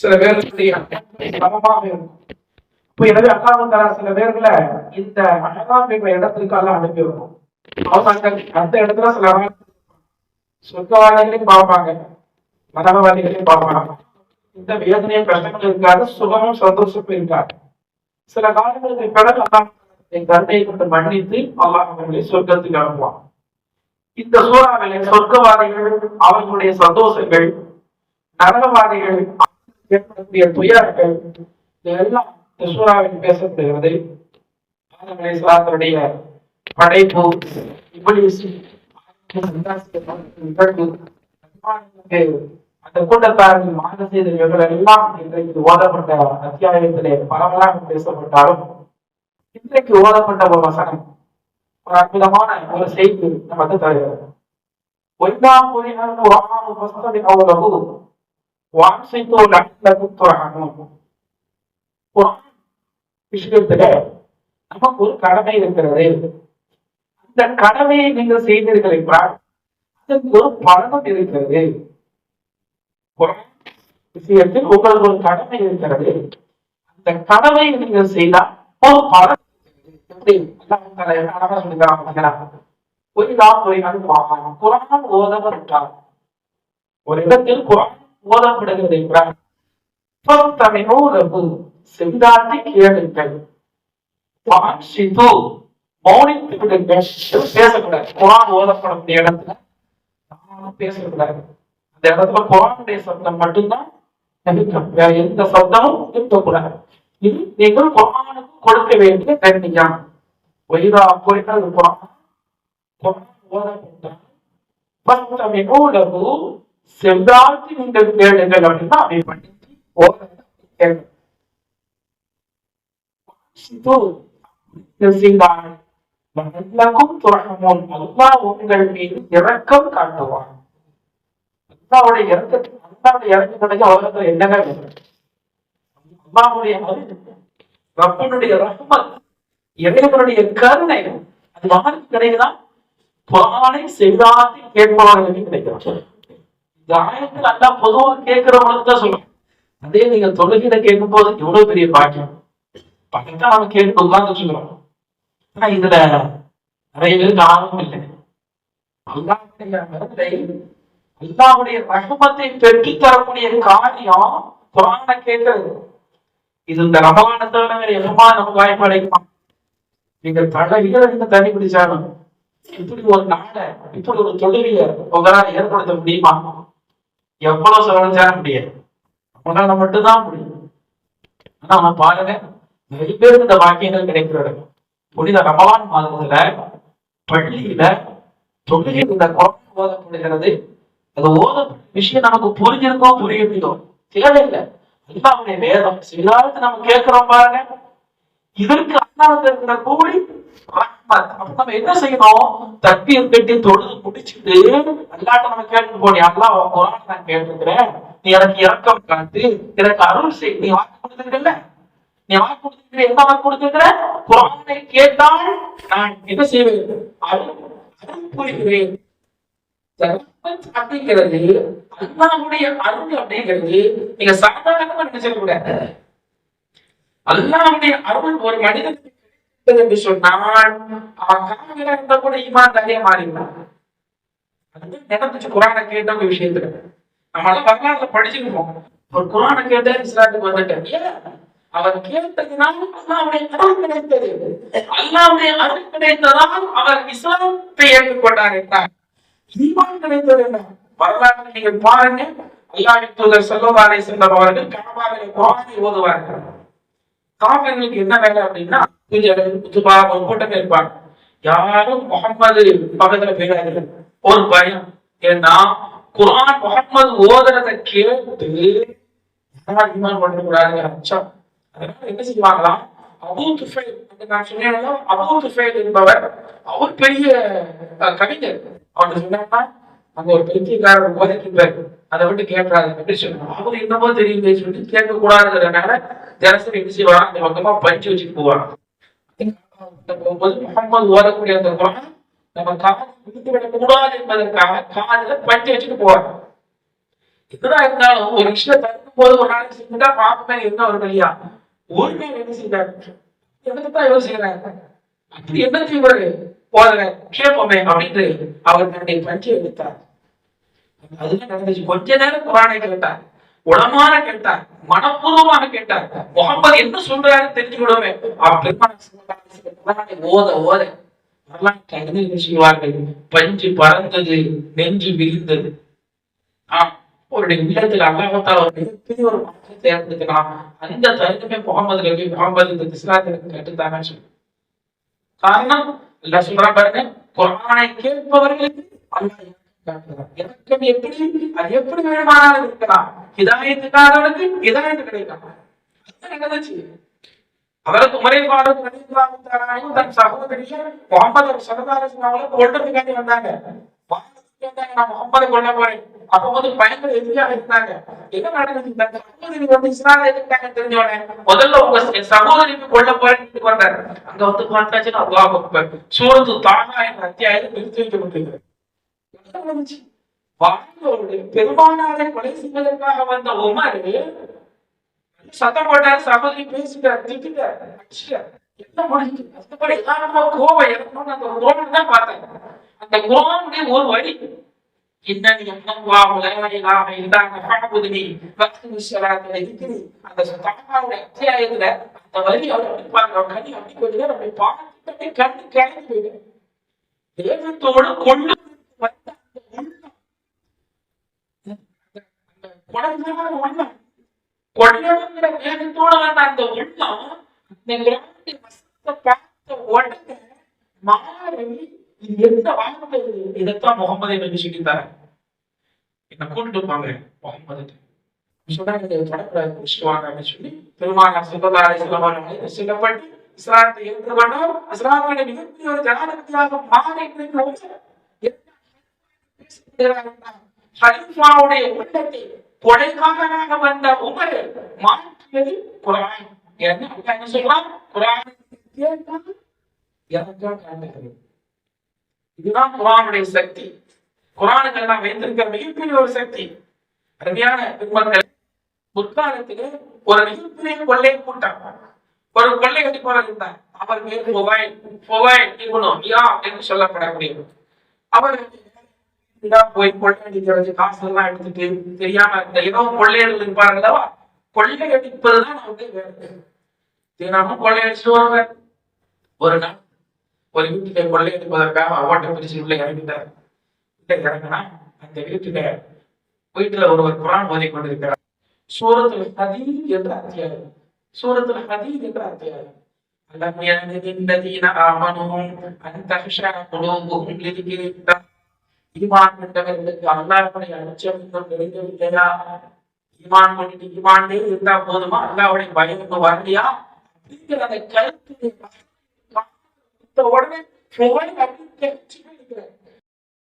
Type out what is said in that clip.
சில பேர்களுடைய சமமாக இருக்கும். இப்ப எனவே அல்லாஹ் தலா சில பேர்களை இந்த அஹராம் என்ற இடத்துக்கு எல்லாம் அனுப்பி வைக்கும் அவங்க அந்த அந்த இடத்துல சில சொர்க்கவாதிகளையும் பார்ப்பாங்க மதவாதிகளையும் பார்ப்பாங்க. இந்த வேதனையும் கஷ்டங்கள் இருக்காது சுகமும் சந்தோஷமும் இருக்காது. சில காலங்களுக்கு பிறகு அல்லாஹ் என் கருணையை கொண்டு மன்னித்து அல்லாஹ் அவர்களை சொர்க்கத்துக்கு அனுப்புவான். இந்த சூறாவில சொர்க்கவாதிகள் அவர்களுடைய சந்தோஷங்கள் நரகவாதிகள் ஏற்படக்கூடிய துயரங்கள் இதெல்லாம் இந்த பேசப்படுகிறது ஆதம் அலைஹிஸ்ஸலாத்துடைய படைப்பு அந்த கூட்டத்தாரின் மாக செய்தவர்கள் எல்லாம் இன்றைக்கு ஓதப்பட்ட அத்தியாயத்திலே பரவலாக பேசப்பட்டாலும் இன்றைக்கு ஓதப்பட்ட ஒரு வசனம் ஒரு அற்புதமான ஒரு செய்தி நமக்கு தருகிறது. ஒன்றாம் ஒரு வாமு வசதி அவ்வளவு. வாசித்தோ லட்சத்து விஷயத்துல நமக்கு ஒரு கடமை இருக்கிறது. அந்த கடமையை நீங்கள் செய்தீர்கள் என்றால் அதற்கு ஒரு பலனும் இருக்கிறது. விஷயத்தில் உங்களுக்கு ஒரு கடமை இருக்கிறது. அந்த கடமையை நீங்கள் செய்தால் ஒரு பலன் எப்படி? அழகா ஒரு இடத்தில் குரான் ஓதப்படுகிறது என்றார். செவிதாட்டி கேளுங்கள். வாசித்து மௌனித்து விடுங்கள் பேசக்கூடாது. குரான் ஓதப்படக்கூடிய இடத்துல பேசக்கூடாது. அந்த இடத்துல குரானுடைய சத்தம் மட்டும்தான் வேற எந்த சத்தமும் இருக்கக்கூடாது. இது நீங்கள் குரானுக்கு கொடுக்க வேண்டிய தண்ணியா வயிறா குறைந்த குரான் குரான் ஓதப்பட்டால் பத்தமிழ் உலகு செவ்வாழ்த்தி நீங்கள் கேளுங்கள் அப்படின்னா அதை பண்ணி ஓத கேளுங்கள் செய்தால் துறகமும் அல்லாஹ் உங்கள் மீது இறக்கம் காட்டுவான். அல்லாவுடைய இறக்கத்துக்கு அல்லாவுடைய இறக்கம் கிடைக்க உலகத்துல என்னங்க அல்லாவுடைய ரப்பனுடைய ரஹ்மத் இறைவனுடைய கருணை அது யாருக்கு கிடைக்குதா? பானை செய்தாதி கேட்பவர்களுக்கு கிடைக்கிறான் இந்த அல்லா பொதுவா கேட்கிறவங்களுக்கு தான் சொல்றேன் அதே நீங்க தொழுகையில கேட்கும் போது எவ்வளவு பெரிய பாக்கியம். பக்கத்தான் அவன் கேட்டு உட்கார்ந்து சொல்லுவான். ஆனா இதுல நிறைய பேருக்கு ஆர்வம் இல்லை. அல்லாவுடைய ரகமத்தை அல்லாஹ்வுடைய பெற்று தரக்கூடிய காரியம் குரானை கேட்கிறது இது இந்த ரமலான தவிர வேற எதுமா நமக்கு வாய்ப்பு அடைக்குமா நீங்க பல வீரர்கள் தண்ணி பிடிச்சாலும் இப்படி ஒரு நாளை இப்படி ஒரு தொழிலை உங்களால் ஏற்படுத்த முடியுமா? எவ்வளவு செலவழிச்சாலும் முடியாது. உங்களால மட்டும்தான் முடியும். ஆனா அவன் பாருங்க நிறைய பேருக்கு இந்த வாக்கியங்கள் கிடைக்கிறது புனித ரமலான் மாதத்துல பள்ளியில தொழுகை இந்த குரல் ஓதப்படுகிறது. அது ஓத விஷயம் நமக்கு புரிஞ்சிருக்கோ புரியலையோ? தேவையில்லை. அல்லாவுடைய வேதம் சிலாரத்தை நம்ம கேட்கிறோம் பாருங்க. இதற்கு அல்லாவுக்கு இருக்கிற கூலி அப்ப நம்ம என்ன செய்யணும்? தக்பீர் கட்டி தொழுது முடிச்சுட்டு அல்லாட்ட நம்ம கேட்டு போனி அல்லாஹ் குரான் நான் கேட்டிருக்கிறேன். நீ எனக்கு இறக்கம் காட்டு. எனக்கு அருள் செய். நீ வாக்கு கொடுத்துருக்கல நீ வாக்கு கொடுத்துருக்கிற? என்ன வாக்கு கொடுத்துருக்கிற? குரானை கேட்டால் நான் என்ன செய்வேன்? அருள் அருள் புரிகிறேன். அப்படிங்கிறது அல்லாவுடைய அருள் அப்படிங்கிறது நீங்க சாதாரணமா நினைச்சிடக்கூடாது. அல்லாவுடைய அருள் ஒரு மனிதனுக்கு என்று சொன்னால் அவன் காவில இருந்தா கூட ஈமான் தானே மாறினான். அது நடந்துச்சு. குரானை கேட்ட ஒரு விஷயத்துல. நம்மளால வரலாறுல படிச்சுருப்போம். ஒரு குரானை கேட்ட இஸ்லாத்துக்கு வந்துட்டேன். ஏன்? அவர் கேட்டதினால் அல்லாவுடைய அருள் கிடைத்தது. அல்லாவுடைய அருள் கிடைத்ததால் அவர் இஸ்லாத்தை ஏற்றுக்கொண்டார் என்றார் ஈமான் கிடைத்தது என்ன? வரலாற்றை நீங்கள் பாருங்க. அல்லாவின் தூதர் செல்லவாரை செல்லம் அவர்கள் கனவாவிலே குரானை ஓதுவார்கள். காவிர்களுக்கு என்ன வேலை அப்படின்னா கொஞ்சம் ஒரு கூட்டம் இருப்பாங்க யாரும் முகம்மது பக்கத்துல போயிடாது ஒரு பயம். ஏன்னா குரான் முகம்மது ஓதுறத கேட்டு யாரும் ஈமான் பண்ண கூடாது அச்சம். அதனால என்ன செய்வாங்களாம் அபூ துஃபைல். நான் சொன்னேன்ல அபூ துஃபைல் என்பவர் அவர் பெரிய கவிஞர். அவர் சொன்னாங்கன்னா அங்க ஒரு பெருத்தியக்காரர் போதிக்கின்றார் அதை விட்டு கேட்கறாரு எப்படி சொன்னாங்க அவர் என்னமோ தெரியுமே சொல்லிட்டு கேட்க கூடாதுங்கிறதுனால தினசரி என்ன செய்வாங்க அந்த பக்கமா பறிச்சு வச்சுட்டு போவாங்க முகமது ஓடக்கூடிய அந்த குரான் நம்ம காது விட்டு என்பதற்காக காதுல பஞ்சு வச்சுட்டு போறோம் எதுதான் இருந்தாலும் ஒரு விஷயம் தடுக்கும் போது ஒரு நாளைக்கு செஞ்சுட்டா பாப்பமே என்ன ஒரு வழியா ஒரு நாள் என்ன செய்தார் எனக்கு தான் யோசிக்கிறாங்க அப்படி என்ன செய்வாரு போதல கேட்போமே அப்படின்ட்டு அவர் தன்னுடைய பஞ்சை எடுத்தார் அதுதான் நடந்துச்சு கொஞ்ச நேரம் குரானை கேட்டார் உளமான கேட்டார் மனப்பூர்வமாக கேட்டார். முகமது என்ன சொல்றாரு தெரிஞ்சுக்கணுமே. அவர் ஓத ஓத. வரலாற்று அறிஞர்கள் செய்வார்கள். பஞ்சு பறந்தது நெஞ்சு விரிந்தது. ஆம் அவருடைய உள்ளத்தில் அல்லாஹத்தால் ஒரு மிகப்பெரிய ஒரு மாற்றத்தை ஏற்படுத்தினான். அந்த தருணமே முகமது நபி முகமது இந்த இஸ்லாத்திற்கு கட்டுத்தாங்க சொல்லு. காரணம் இல்ல சொல்றான் பாருங்க குரானை கேட்பவர்களுக்கு அல்லாஹ் இறக்கம் எப்படி அது எப்படி வேணுமானாலும் இருக்கலாம்? ஹிதாயத்துக்காரனுக்கு ஹிதாயத்து கிடைக்கலாம். நடந்துச்சு அவருக்கு முறைப்பாடு கணிதாவும் தன் சகோதரியை முகமது சரதாரசன் கொள்றதுக்காண்டி வந்தாங்க. நான் முகமது கொல்ல போறேன். அப்ப வந்து பயங்கர எதிரியாக இருந்தாங்க. என்ன நடந்துச்சு தன் சகோதரி வந்து எதிர்த்தாங்க முதல்ல உங்க சகோதரிக்கு கொல்ல போறேன்னு வந்தாரு. அங்க வந்து பார்த்தாச்சுன்னா அல்லாஹ் சூரத்து தானா என்ற அத்தியாயத்தை நிறுத்தி வைக்கப்பட்டிருக்கிறது என்ன பெருமானாரை கொலை செய்வதற்காக வந்த உமர் சத்தம் போட்டார் சகோதரி பேசிட்டார் திட்டார் என்ன முடிஞ்சு கஷ்டப்படி எல்லாருமே கோபம் இருக்கணும்னு அந்த கோபம் தான் பார்த்தேன். அந்த கோபம் ஒரு வரி இன்னனி அல்லாஹ் லா இலாஹ இல்லா அன ஃபஅபுதுனி வக்தி ஸலாத்த இருக்கிறி அந்த தகவாவுடைய அத்தியாயத்துல அந்த வரி அவர் அப்படி கண்ணி அப்படி கொஞ்ச நேரம் அப்படி பார்த்துட்டு கண்ணு கலங்கி போயிடும். தேகத்தோடு கொண்டு வந்த அந்த உள்ளம் அந்த குழந்தையான உள்ளம் அந்த உள்ளம் இந்த கிராமத்தை வசத்தை பார்த்த உடனே மாறி இது என்ன வார்த்தை இதைத்தான் முகமது எனக்கு சொல்லித்தார என்ன கூட்டிட்டு போங்க முகமது சொன்னாங்க தொடக்கூடாது, அப்படின்னு சொல்லி பெருமானார் ஸல்லல்லாஹு அலைஹி வஸல்லம் இஸ்லாத்தை ஏற்றுக்கொண்டோம் இஸ்லாமிய மிகப்பெரிய ஒரு ஜனாதிபதியாக மாறி இருக்கிறோம் ஹலீஃபாவுடைய உள்ளத்தை கொடைக்கானராக வந்த உமர் மாற்றியது குரான். என்ன? என்ன சொல்றான் குரான் இதுதான் குரானுடைய சக்தி. குரானுக்கு நாம் வைத்திருக்கிற மிகப்பெரிய ஒரு சக்தி. அருமையான பெருமக்கள் முற்காலத்திலே ஒரு மிகப்பெரிய கொள்ளை கூட்டம். ஒரு கொள்ளை அடிப்பவர் இருந்தார். அவர் பேர் மொபைல் மொபைல் இருக்கணும் யா என்று சொல்லப்படக்கூடிய அவர் போய் கொள்ளை அடிக்கிறது காசு எல்லாம் எடுத்துட்டு தெரியாம இந்த இரவு கொள்ளையர்கள் இருப்பார்கள் அல்லவா கொள்ளை அடிப்பதுதான் அவருடைய வேலை தினமும் கொள்ளை அடிச்சுட்டு வருவார் ஒரு நாள் ஒரு வீட்டுல கொள்ளை அடிப்பதற்காக ஓட்ட பிரிச்சு உள்ள இறங்கிட்டார் உள்ள இறங்கினா அந்த வீட்டுல வீட்டுல ஒருவர் குரான் ஓதி கொண்டிருக்கிறார் சூரத்துல ஹதீத் என்ற அத்தியாயம் சூரத்துல ஹதீத் என்ற அத்தியாயம் அலம் யஅனி الذين آمنوا أن تخشع قلوبهم لذكر الله ஈமான் கொண்டவர்களுக்கு அல்லாஹ்வுடைய அச்சம் இன்னும் நெருங்கவில்லையா ஈமான் கொண்டு ஈமானே இருந்தா போதுமா? அல்லாஹ்வுடைய பயம் வரலையா? அப்படிங்கிற அந்த கருத்து உடனே போய்